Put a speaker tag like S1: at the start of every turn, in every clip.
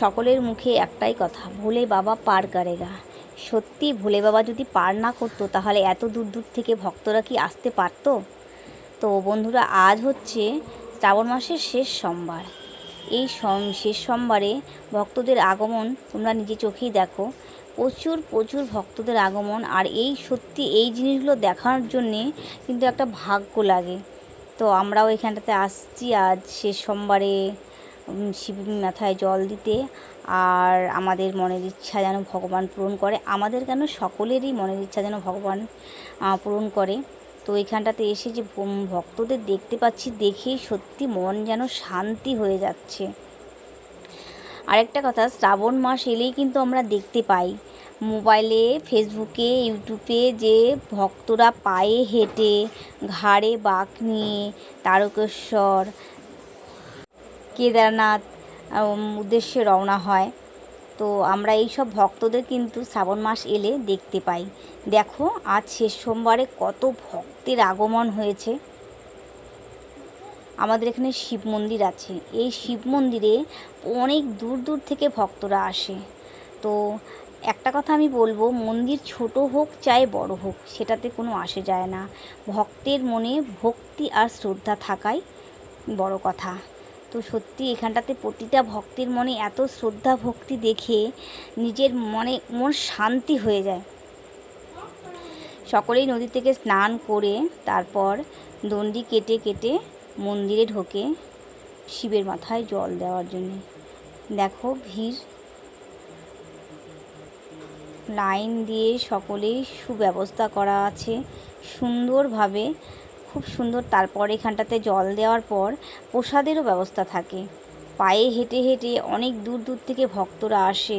S1: সকলের মুখে একটাই কথা, ভোলে বাবা পার করেগা। সত্যি, ভোলে বাবা যদি পার না করতো, তাহলে এত দূর দূর থেকে ভক্তরা কি আসতে পারতো? তো বন্ধুরা, আজ হচ্ছে শ্রাবণ মাসের শেষ সোমবার। এই শেষ সোমবারে ভক্তদের আগমন তোমরা নিজে চোখেই দেখো। প্রচুর প্রচুর ভক্তদের আগমন। আর এই, সত্যি, এই জিনিসগুলো দেখানোর জন্যে কিন্তু একটা ভাগ্য লাগে। তো আমরাও এখানটাতে আসছি আজ শেষ সোমবারে। শিব মাথায় জল দিতে আর আমাদের মনের ইচ্ছা যেন ভগবান পূরণ করে। আমাদের কেন সকলেরই মনের ইচ্ছা যেন ভগবান পূরণ করে। তো এখানটাতে এসে যে ভক্তদের দেখতে পাচ্ছি, দেখেই সত্যি মন যেন শান্তি হয়ে যাচ্ছে। আরেকটা কথা, শ্রাবণ মাস এলেই কিন্তু আমরা দেখতে পাই। মোবাইলে, ফেসবুকে, ইউটিউবে যে ভক্তরা পায়ে হেঁটে, ঘাড়ে বাঁক নিয়ে, তারকেশ্বর কেদারনাথ উদ্দেশ্যে রওনা হয়। তো আমরা এই সব ভক্তদের কিন্তু শ্রাবণ মাস এলে দেখতে পাই। দেখো, আজ শেষ সোমবারে কত ভক্তের আগমন হয়েছে। আমাদের এখানে শিব মন্দির আছে। এই শিব মন্দিরে অনেক দূর দূর থেকে ভক্তরা আসে। তো একটা কথা আমি বলব, মন্দির ছোট হোক চাই বড় হোক, সেটাতে কোনো আসে যায় না। ভক্তের মনে ভক্তি আর শ্রদ্ধা থাকাই বড় কথা। তো সত্যি এখানটাতে প্রতিটা ভক্তের মনে এত শ্রদ্ধা ভক্তি দেখে নিজের মনে, মন শান্তি হয়ে যায়। সকলেই নদী থেকে স্নান করে তারপর দণ্ডি কেটে কেটে মন্দিরে ঢোকে শিবের মাথায় জল দেওয়ার জন্য। দেখো ভিড়। লাইন দিয়ে সকলেই সুব্যবস্থা করা আছে। সুন্দরভাবে খুব সুন্দর। তারপর এখানটাতে জল দেওয়ার পর প্রসাদেরও ব্যবস্থা থাকে। পায়ে হেঁটে হেঁটে অনেক দূর দূর থেকে ভক্তরা আসে।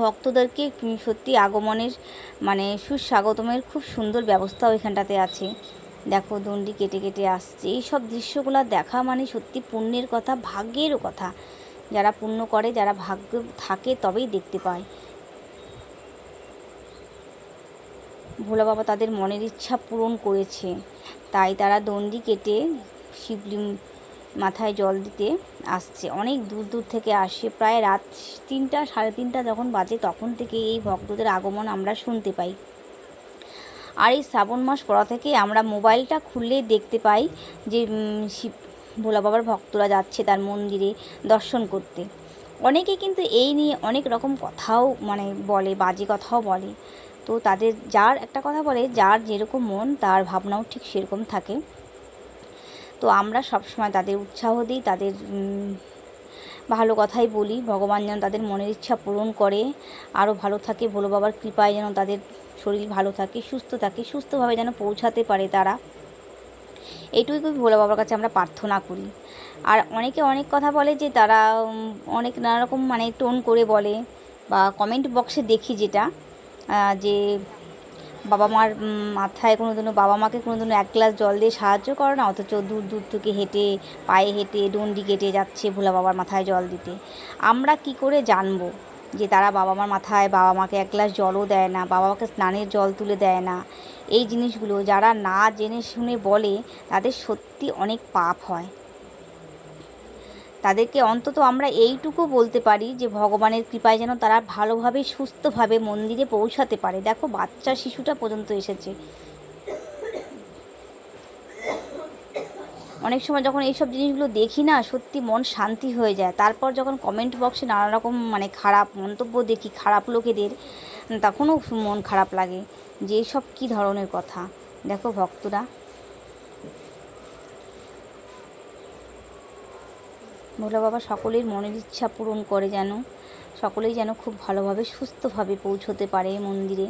S1: ভক্তদেরকে সত্যি আগমনের মানে সুস্বাগতমের খুব সুন্দর ব্যবস্থাও এখানটাতে আছে। দেখো দণ্ডি কেটে কেটে আসছে। এই সব দৃশ্যগুলো দেখা মানে সত্যি পুণ্যের কথা, ভাগ্যেরও কথা। যারা পুণ্য করে, যারা ভাগ্য থাকে, তবেই দেখতে পায়। ভোলা বাবা তাদের মনের ইচ্ছা পূরণ করেছে। তাই তারা দণ্ডি কেটে শিবলিঙ্গ মাথায় জল দিতে আসছে। অনেক দূর দূর থেকে আসে। প্রায় রাত তিনটা, সাড়ে তিনটা যখন বাজে, তখন থেকে এই ভক্তদের আগমন আমরা শুনতে পাই। আর এই শ্রাবণ মাস পড়া থেকে আমরা মোবাইলটা খুললেই দেখতে পাই যে শিব, ভোলা বাবার ভক্তরা যাচ্ছে তার মন্দিরে দর্শন করতে। অনেকে কিন্তু এই নিয়ে অনেক রকম কথাও মানে বলে, বাজে কথাও বলে। তো তাদের যার একটা কথা বলে, যার যেরকম মন, তার ভাবনাও ঠিক সেরকম থাকে। তো আমরা সবসময় তাদের উৎসাহ দিই, তাদের ভালো কথাই বলি। ভগবান যেন তাদের মনের ইচ্ছা পূরণ করে আরও ভালো থাকে। ভোলো বাবার কৃপায় যেন তাদের শরীর ভালো থাকে, সুস্থ থাকে, সুস্থভাবে যেন পৌঁছাতে পারে তারা। এইটুকুই ভোলা বাবার কাছে আমরা প্রার্থনা করি। আর অনেকে অনেক কথা বলে যে তারা অনেক নানারকম মানে টোন করে বলে, বা কমেন্ট বক্সে দেখি যেটা। যে বাবা মার মাথায় কোনো দিনও বাবা মাকে কোনো দিনও এক গ্লাস জল দিয়ে সাহায্য করে না, অথচ দূর দূর থেকে হেঁটে, পায়ে হেঁটে, ডন্ডি কেটে যাচ্ছে ভোলা বাবার মাথায় জল দিতে। আমরা কি করে জানব যে তারা বাবা মার মাথায়, বাবা মাকে এক গ্লাস জলও দেয় না, বাবা মাকে স্নানের জল তুলে দেয় না? এই জিনিসগুলো যারা না জেনে শুনে বলে, তাদের সত্যি অনেক পাপ হয়। তাদেরকে অন্তত আমরা এইটুকু বলতে পারি যে ভগবানের কৃপায় যেন তারা ভালোভাবে, সুস্থভাবে মন্দিরে পৌঁছাতে পারে। দেখো, বাচ্চা শিশুটা পর্যন্ত এসেছে। অনেক সময় যখন এইসব জিনিসগুলো দেখি না, সত্যি মন শান্তি হয়ে যায়। তারপর যখন কমেন্ট বক্সে নানা রকম মানে খারাপ মন্তব্য দেখি, খারাপ লোকেদের, তখনও মন খারাপ লাগে যে সব কী ধরনের কথা। দেখো, ভক্তরা ভোলা বাবা সকলের মনের ইচ্ছা পূরণ করে যেন, সকলেই যেন খুব ভালোভাবে, সুস্থভাবে পৌঁছতে পারে মন্দিরে।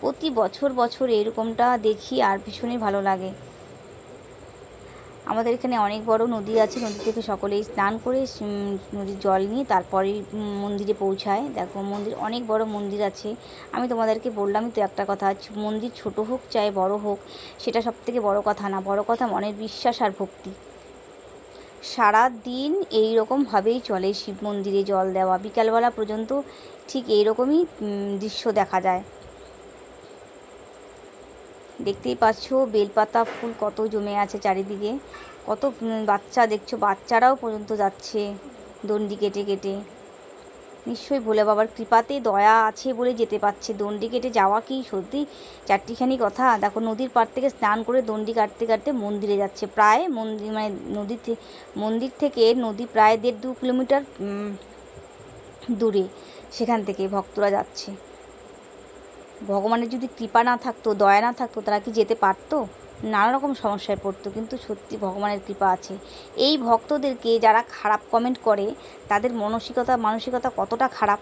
S1: প্রতি বছর বছর এরকমটা দেখি আর ভীষণই ভালো লাগে। আমাদের এখানে অনেক বড় নদী আছে, নদী থেকে সকলেই স্নান করে নদীর জল নিয়ে তারপরে মন্দিরে পৌঁছায়। দেখো, মন্দির, অনেক বড় মন্দির আছে। আমি তোমাদেরকে বললামই তো একটা কথা মন্দির ছোট হোক চাই বড় হোক, সেটা সব থেকে বড় কথা না। বড় কথা মনের বিশ্বাস আর ভক্তি। সারা দিন এই রকমভাবেই চলে শিব মন্দিরে জল দেওয়া। বিকালবেলা পর্যন্ত ঠিক এই রকমই দৃশ্য দেখা যায়। দেখতেই পাচ্ছ, বেলপাতা, ফুল কত জমে আছে চারিদিকে। কত বাচ্চা দেখছ, বাচ্চারাও পর্যন্ত যাচ্ছে দণ্ডি কেটে কেটে। নিশ্চয়ই ভোলে বাবার কৃপাতে দয়া আছে বলে যেতে পারছে। দণ্ডি কেটে যাওয়া কি সত্যি? চারটিখানি কথা। দেখো, নদীর পাড় থেকে স্নান করে দণ্ডি কাটতে কাটতে মন্দিরে যাচ্ছে। প্রায় মন্দির মানে নদীর থে- মন্দির থেকে নদী প্রায় দেড় দু কিলোমিটার দূরে সেখান থেকে ভক্তরা যাচ্ছে। ভগবানের যদি কৃপা না থাকতো, দয়া না থাকতো, তারা কি যেতে পারতো? নানা রকম সমস্যায় পড়তো, কিন্তু সত্যি ভগবানের কৃপা আছে। এই ভক্তদেরকে যারা খারাপ কমেন্ট করে, তাদের মানসিকতা মানসিকতা কতটা খারাপ?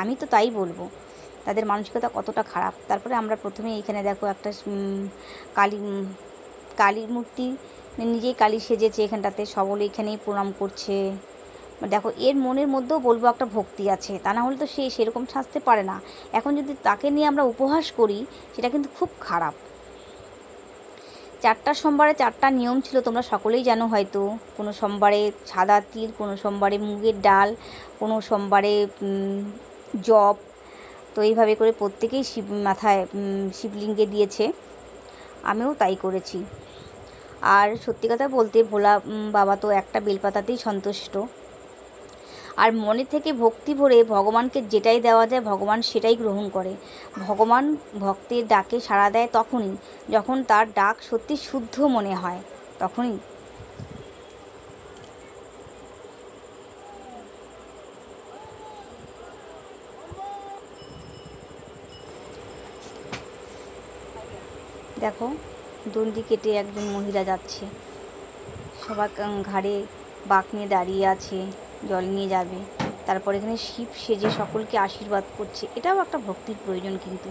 S1: আমি তো তাই বলব। তাদের মানসিকতা কতটা খারাপ? তারপরে আমরা প্রথমে এখানে দেখো একটা কালী কালীর মূর্তি, নিজেই কালী সেজেছে এখানটাতে, সবল এখানেই প্রণাম করছে। দেখো, এর মনের মধ্যেও বলব একটা ভক্তি আছে। তা না হলে তো সে সেরকম সাজতে পারে না। এখন যদি তাকে নিয়ে আমরা উপহাস করি, সেটা কিন্তু খুব খারাপ। চারটা সোমবারে চারটা নিয়ম ছিল, তোমরা সকলেই জানো হয়তো। কোনো সোমবারে সাদা তিল, কোনো সোমবারে মুগের ডাল, কোনো সোমবারে জব। তো এইভাবে করে প্রত্যেকেই শিব মাথায় শিবলিঙ্গে দিয়েছে। আমিও তাই করেছি। আর সত্যি কথা বলতে, ভোলা বাবা তো একটা বেলপাতাতেই সন্তুষ্ট। আর মনে থেকে ভক্তি ভরে ভগবানকে যেটাই দেওয়া যায়, ভগবান সেটাই গ্রহণ করে। ভগবান ভক্তের ডাকে সাড়া দেয় তখনই, যখন তার ডাক সত্যি শুদ্ধ মনে হয়, তখনই। দেখো দণ্ডি কেটে একজন মহিলা যাচ্ছে। সবার ঘাড়ে বাঁক নিয়ে দাঁড়িয়ে আছে। জল নিয়ে যাবে। তারপর এখানে শিব সেজে সকলকে আশীর্বাদ করছে। এটাও একটা ভক্তির প্রয়োজন কিন্তু।